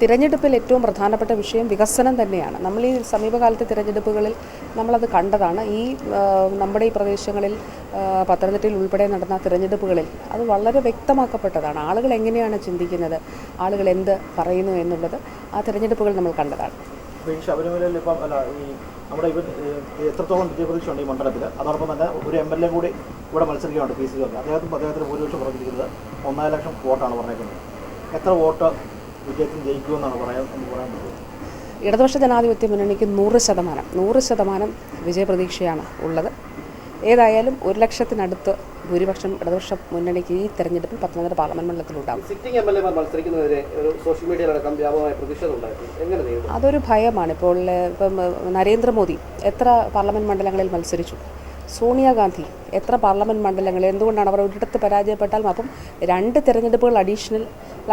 തിരഞ്ഞെടുപ്പിൽ ഏറ്റവും പ്രധാനപ്പെട്ട വിഷയം വികസനം തന്നെയാണ്. നമ്മൾ ഈ സമീപകാലത്തെ തിരഞ്ഞെടുപ്പുകളിൽ നമ്മളത് കണ്ടതാണ്. ഈ നമ്മുടെ ഈ പ്രദേശങ്ങളിൽ പത്തനംതിട്ടയിൽ ഉൾപ്പെടെ നടന്ന തിരഞ്ഞെടുപ്പുകളിൽ അത് വളരെ വ്യക്തമാക്കപ്പെട്ടതാണ്. ആളുകൾ എങ്ങനെയാണ് ചിന്തിക്കുന്നത്? ആളുകൾ എന്ത് പറയുന്നു എന്നുള്ളത് ആ തിരഞ്ഞെടുപ്പുകൾ നമ്മൾ കണ്ടതാണ്. ശബരിമലയിൽ ഇപ്പം അല്ല ഈ നമ്മുടെ ഇവർ എത്രത്തോളം വിജയപ്രതീക്ഷയുണ്ട് ഈ മണ്ഡലത്തിൽ? അതോടൊപ്പം തന്നെ ഒരു എം എൽ എ കൂടി ഇവിടെ മത്സരിക്കുകയാണ് പി സി ജോർജ്. അദ്ദേഹത്തിന് അദ്ദേഹത്തിന് ഭൂരിപക്ഷം പറഞ്ഞിരിക്കുന്നത് ഒന്നര ലക്ഷം വോട്ടാണ് പറഞ്ഞേക്കുന്നത്. എത്ര വോട്ട് വിജയത്തിന് ജയിക്കുമെന്നാണ് പറയാൻ എന്ന് പറയാൻ പറ്റുന്നത് ഇടതുപക്ഷ ജനാധിപത്യ മുന്നണിക്ക് നൂറ് ശതമാനം നൂറ് ശതമാനം വിജയപ്രതീക്ഷയാണ് ഉള്ളത്. ഏതായാലും ഒരു ലക്ഷത്തിനടുത്ത് ഭൂരിപക്ഷം ഇടതുപക്ഷ മുന്നണിക്ക് ഈ തെരഞ്ഞെടുപ്പിൽ പത്തനംതിട്ട പാർലമെന്റ് മണ്ഡലത്തിലുണ്ടാകും സിറ്റിംഗ് എം എൽ എമാർ മത്സരിക്കുന്നതിനെ ഒരു സോഷ്യൽ മീഡിയയിലടക്കം വ്യാപകമായ പ്രതിഷേധമുണ്ടായിരുന്നു അതൊരു ഭയമാണ്. ഇപ്പോൾ ഇപ്പം നരേന്ദ്രമോദി എത്ര പാർലമെന്റ് മണ്ഡലങ്ങളിൽ മത്സരിച്ചു? സോണിയാഗാന്ധി. എത്ര പാർലമെന്റ് മണ്ഡലങ്ങൾ എന്തുകൊണ്ടാണ് അവർ ഒരിടത്ത് പരാജയപ്പെട്ടാലും അപ്പം രണ്ട് തിരഞ്ഞെടുപ്പുകൾ അഡീഷണൽ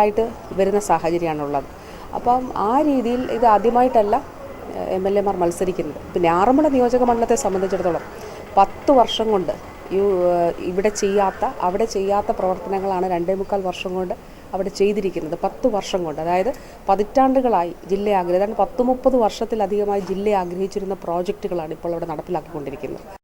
ആയിട്ട് വരുന്ന സാഹചര്യമാണുള്ളത്. അപ്പം ആ രീതിയിൽ ഇത് ആദ്യമായിട്ടല്ല എം എൽ എമാർ മത്സരിക്കുന്നത്. പിന്നെ ആറന്മുള നിയോജക മണ്ഡലത്തെ സംബന്ധിച്ചിടത്തോളം പത്ത് വർഷം കൊണ്ട് ഇവിടെ ചെയ്യാത്ത അവിടെ ചെയ്യാത്ത പ്രവർത്തനങ്ങളാണ് രണ്ടേ മുക്കാൽ വർഷം കൊണ്ട് അവിടെ ചെയ്തിരിക്കുന്നത്. പത്ത് വർഷം കൊണ്ട്. അതായത് പതിറ്റാണ്ടുകളായി ജില്ല ആഗ്രഹം ഏതാണ്ട് പത്ത് മുപ്പത് വർഷത്തിലധികമായി ജില്ല ആഗ്രഹിച്ചിരുന്ന പ്രോജക്റ്റുകളാണ് ഇപ്പോൾ അവിടെ നടപ്പിലാക്കിക്കൊണ്ടിരിക്കുന്നത്.